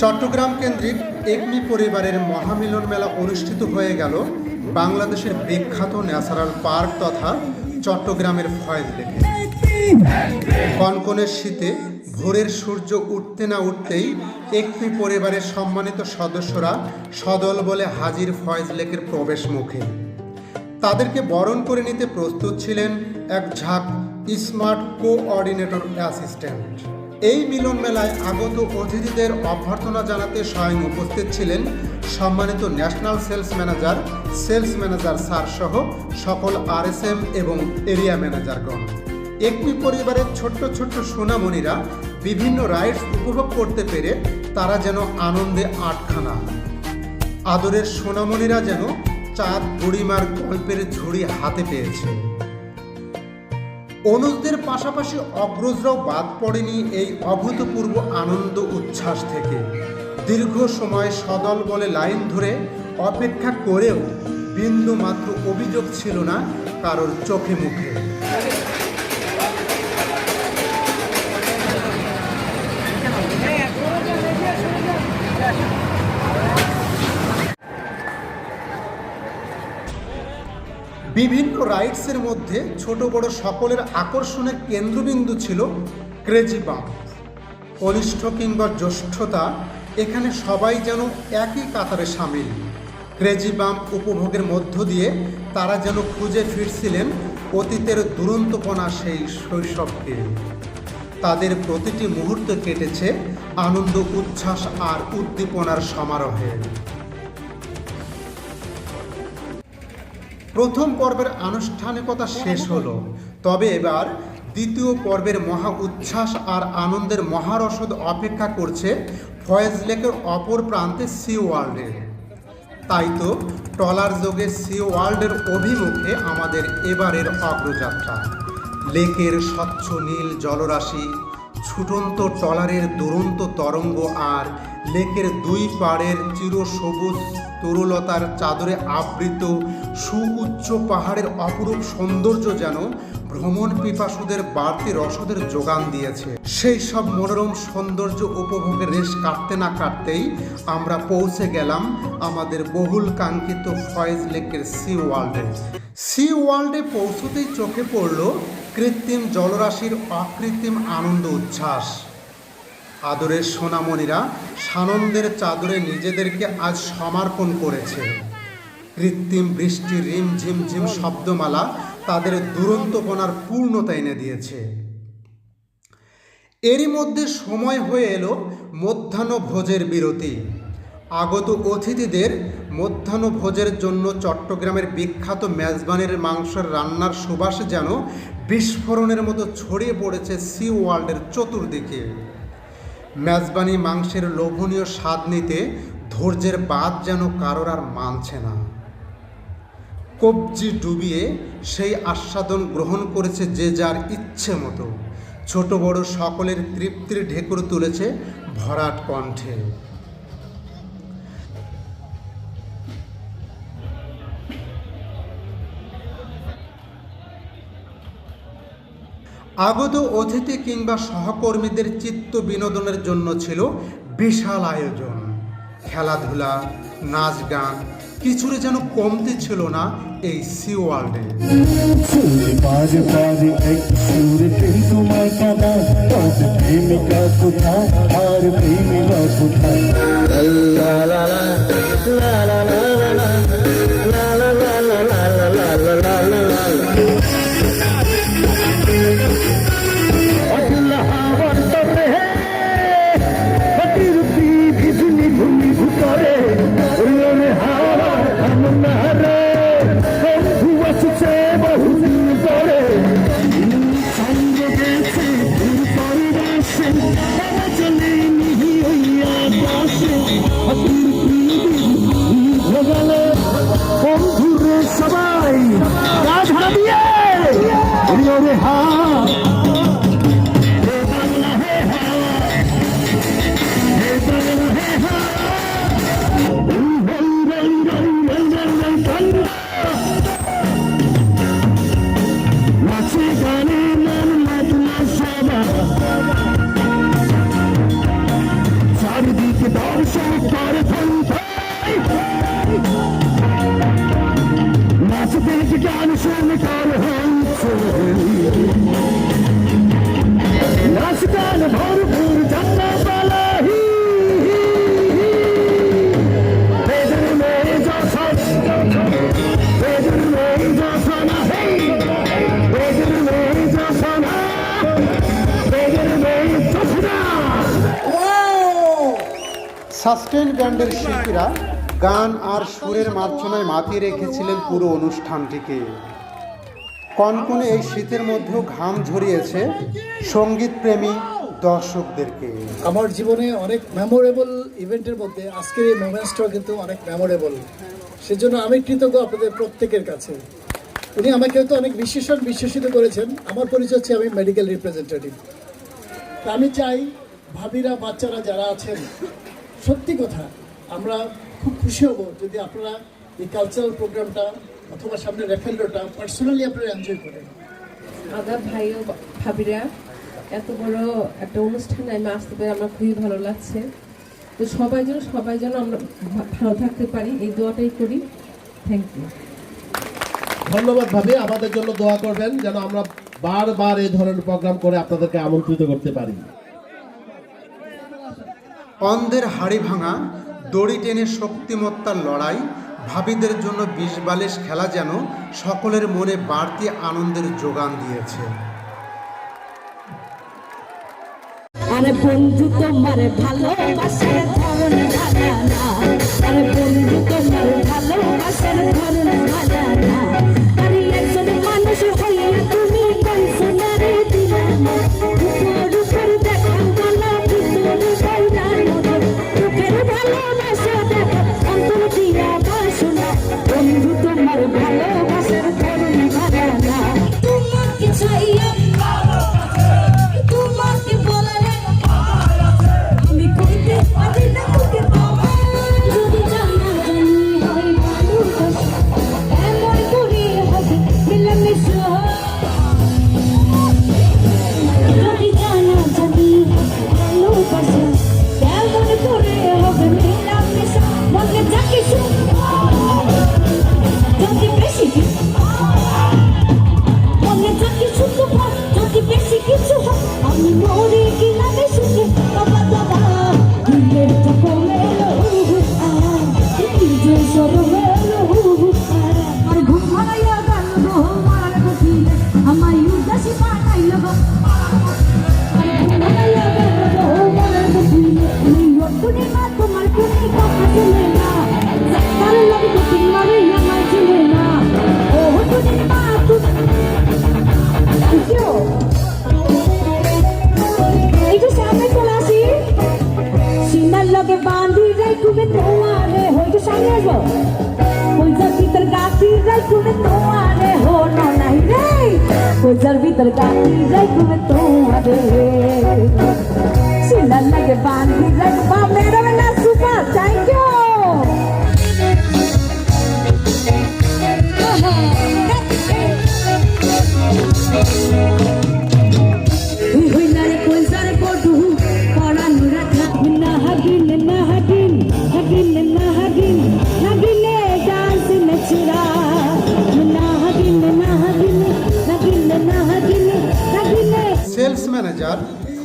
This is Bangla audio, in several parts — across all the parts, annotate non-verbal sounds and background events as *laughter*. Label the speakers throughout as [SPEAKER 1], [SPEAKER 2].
[SPEAKER 1] চট্টগ্রাম কেন্দ্রিক একমি পরিবারের মহামিলন মেলা অনুষ্ঠিত হয়ে গেল বাংলাদেশের বিখ্যাত ন্যাচারাল পার্ক তথা চট্টগ্রামের ফয়েজ লেকে কনকনের শীতে ভোরের সূর্য উঠতে না উঠতেই একমি পরিবারের সম্মানিত সদস্যরা সদল বলে হাজির ফয়েজ লেকের প্রবেশ মুখে। তাদেরকে বরণ করে নিতে প্রস্তুত ছিলেন এক ঝাঁক স্মার্ট কোঅর্ডিনেটর অ্যাসিস্ট্যান্ট। এই মিলন মেলায় আগত অতিথিদের অভ্যর্থনা জানাতে স্বয়ং উপস্থিত ছিলেন সম্মানিত national sales manager sales manager sir সহ সকল আরএসএম এবং এরিয়া ম্যানেজারগণ। একটি পরিবারের ছোট্ট ছোট্ট সোনামণিরা বিভিন্ন রাইডস উপভোগ করতে পেরে তারা যেন আনন্দে আটখানা। আদরের সোনামণিরা যেন চাঁদ বুড়িমার গল্পের ঝুড়ি হাতে পেয়েছে। অনুজদের পাশাপাশি অগ্রজরাও বাদ পড়েনি এই অভূতপূর্ব আনন্দ উচ্ছ্বাস থেকে। দীর্ঘ সময় সদল বলে লাইন ধরে অপেক্ষা করেও বিন্দু মাত্র অভিযোগ ছিল না কারোর চোখে মুখে। বিভিন্ন রাইডসের মধ্যে ছোট বড় সকলের আকর্ষণের কেন্দ্রবিন্দু ছিল ক্রেজি বাম্প কনিষ্ঠ কিংবা জ্যেষ্ঠতা, এখানে সবাই যেন একই কাতারে সামিল। ক্রেজি বাম্প উপভোগের মধ্য দিয়ে তারা যেন খুঁজে ফিরছিলেন অতীতের দুরন্তপনা সেই শৈশবকে। তাদের প্রতিটি মুহূর্ত কেটেছে আনন্দ, উচ্ছ্বাস আর উদ্দীপনার সমারোহে। প্রথম পর্বের আনুষ্ঠানিকতা শেষ হলো। তবে এবার দ্বিতীয় পর্বের মহা উচ্ছ্বাস আর আনন্দের মহারসদ অপেক্ষা করছে ফয়েজ লেকের অপর প্রান্তে সি ওয়ার্ল্ডে। তাই তো ট্রলার যোগে সি ওয়ার্ল্ডের অভিমুখে আমাদের এবারের অগ্রযাত্রা। লেকের স্বচ্ছ নীল জলরাশি, ছুটন্ত ট্রলারের দুরন্ত তরঙ্গ আর লেকের দুই পাড়ের চিরসবুজ তরুলতার চাদরে আবৃত সুউচ্চ পাহাড়ের অপরূপ সৌন্দর্য যেন ভ্রমণ পিপাসুদের বাড়তি রসদের যোগান দিয়েছে। সেই সব মনোরম সৌন্দর্য উপভোগের রেশ কাটতে না কাটতেই আমরা পৌঁছে গেলাম আমাদের বহুল কাঙ্ক্ষিত ফয়েজ লেকের সি ওয়ার্ল্ডে। সি ওয়ার্ল্ডে পৌঁছতেই চোখে পড়ল কৃত্রিম জলরাশির অকৃত্রিম আনন্দ উচ্ছ্বাস। আদরের সোনামণিরা সানন্দের চাদরে নিজেদেরকে আজ সমর্পণ করেছে। কৃত্রিম বৃষ্টি, রিম, ঝিম ঝিম শব্দমালা তাদের দুরন্তপনার পূর্ণতা এনে দিয়েছে। এরই মধ্যে সময় হয়ে এলো মধ্যাহ্ন ভোজের বিরতি। আগত অতিথিদের মধ্যাহ্ন ভোজের জন্য চট্টগ্রামের বিখ্যাত মেজবানের মাংসের রান্নার সুবাস যেন বিস্ফোরণের মতো ছড়িয়ে পড়েছে সি ওয়ার্ল্ডের চতুর্দিকে। মেজবানি মাংসের লোভনীয় স্বাদ নিতে ধৈর্যের বাদ যেন কারোর আর মানছে না। কবজি ডুবিয়ে সেই আস্বাদন গ্রহণ করেছে যে যার ইচ্ছে মতো। ছোট বড় সকলের তৃপ্তির ঢেকুর তুলেছে ভরাট কণ্ঠে। আগত অতিথি কিংবা সহকর্মীদের চিত্ত বিনোদনের জন্য ছিল বিশাল আয়োজন। খেলাধুলা নাচ গান কিছুরে যেন কমতি ছিল না এই সি ওয়ার্ল্ডে
[SPEAKER 2] প্রেমিকা Sustained Gander Shikira. গান
[SPEAKER 1] আর সুরের মার্চনায় মাতিয়ে রেখেছিলেন পুরো অনুষ্ঠানটিকে। কনকনে এই শীতের মধ্যেও ঘাম ঝরিয়েছে সংগীত প্রেমী দর্শকদেরকে।
[SPEAKER 3] আমার জীবনে অনেক মেমোরেবল ইভেন্টের মধ্যে আজকের এই মোমেন্টসটাও কিন্তু অনেক মেমোরেবল সেজন্য আমি কৃতজ্ঞ আপনাদের প্রত্যেকের কাছে। উনি আমাকে তো অনেক বিশেষণ বিশেষিত করেছেন। আমার পরিচয় হচ্ছে আমি মেডিকেল রিপ্রেজেন্টেটিভ আমি চাই ভাবিরা, বাচ্চারা যারা আছেন, সত্যি কথা, আমরা খুব খুশি হব যদি আপনারা এই কালচারাল প্রোগ্রামটা অথবা সামনে রেফেলডোটা পার্সোনালি আপনারা এনজয় করেন।
[SPEAKER 4] আদাব ভাই ও ভাবিরা এত বড় একটা অনুষ্ঠানে আমি আসতে পেরে আমার খুবই ভালো লাগছে। তো সবাই যেন সবাই যেন আমরা ভালো থাকতে পারি এই দোয়াটাই করি। থ্যাংক ইউ
[SPEAKER 5] ধন্যবাদ ভাবে আমাদের জন্য দোয়া করবেন যেন আমরা বারবার এই ধরনের প্রোগ্রাম করে আপনাদেরকে আমন্ত্রিত করতে পারি।
[SPEAKER 1] অন্ধের হাড়ি ভাঙা দড়ি টেনে শক্তিমত্তার লড়াই, ভাবিদের জন্য বিষ বালিশ খেলা যেন সকলের মনে বাড়তি আনন্দের যোগান দিয়েছে।
[SPEAKER 6] আরে বন্ধু, তোমার ভালোবাসার ধরন ভালো না আরে বন্ধু, তোমার ভালোবাসার ধরন ভালো লগে বাঁধি যাই তুমি তোমারে হইতো সামনে আসব কইজার ভিতর গাছি যাই তুমি তোমারে হো নাই রে কইজার ভিতর গাছি যাই তুমি তোমারে সীমার লগে বাঁধি যাই বা মেরা মেলা সুপার থ্যাংক ইউ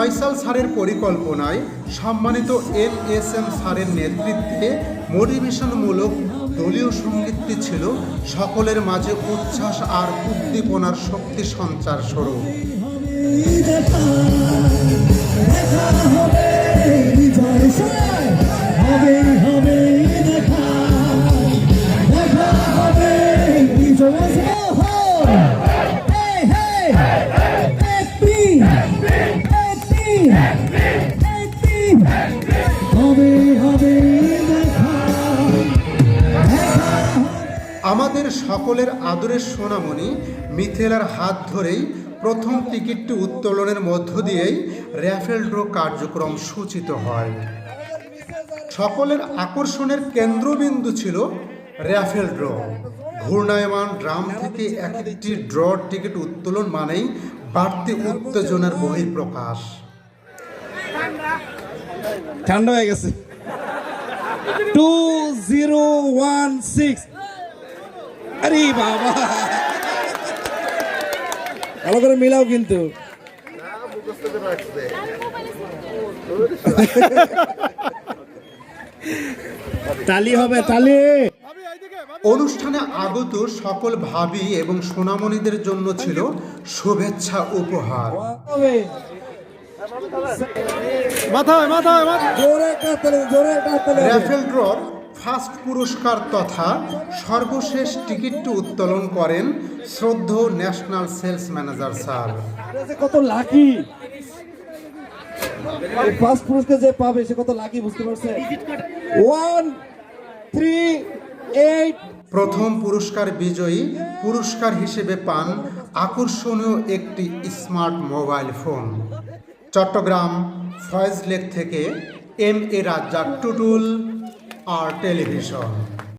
[SPEAKER 1] ফয়সাল স্যারের পরিকল্পনায় সম্মানিত এম এস এম স্যারের নেতৃত্বে মোটিভেশনমূলক দলীয় সঙ্গীতটি ছিল সকলের মাঝে উচ্ছ্বাস আর উদ্দীপনার শক্তি সঞ্চার স্বরূপ
[SPEAKER 2] হবে হবে
[SPEAKER 1] সকলের আদরের সোনামণি মিথেলার হাত ধরেই প্রথম টিকিটটি উত্তোলনের মধ্য দিয়েই র্যাফেল ড্র কার্যক্রম সূচিত হয়। সকলের আকর্ষণের কেন্দ্রবিন্দু ছিল র্যাফেল ড্র। ঘূর্ণায়মান ড্রাম থেকে এক একটি ড্র টিকিট উত্তোলন মানেই বাড়তি উত্তেজনার বহিঃপ্রকাশ।
[SPEAKER 7] ঠান্ডা হয়ে গেছে। *laughs* Two zero one six. আরে বাবা। ভালো করে মিলাও কিন্তু।
[SPEAKER 5] তালি হবে তালি।
[SPEAKER 1] অনুষ্ঠানে আগত সকল ভাবি এবং সোনামণিদের জন্য ছিল শুভেচ্ছা উপহার।
[SPEAKER 7] জোরে একটা হাততালি, জোরে হবে।
[SPEAKER 1] র্যাফেল ড্রর ফার্স্ট পুরস্কার তথা সর্বশেষ টিকিটটি উত্তোলন করেন শ্রদ্ধ ন্যাশনাল সেলস ম্যানেজার স্যার।
[SPEAKER 7] কত লাকি? ফার্স্ট পুরস্কার যে পাবে সে কত লাকি বুঝতে পারছে ওয়ান থ্রি এইট
[SPEAKER 1] প্রথম পুরস্কার বিজয়ী পুরস্কার হিসেবে পান আকর্ষণীয় একটি smart mobile phone. Chittagong Foyez lake থেকে এম এ রাজ্জাক টুটুল। আর টেলিভিশন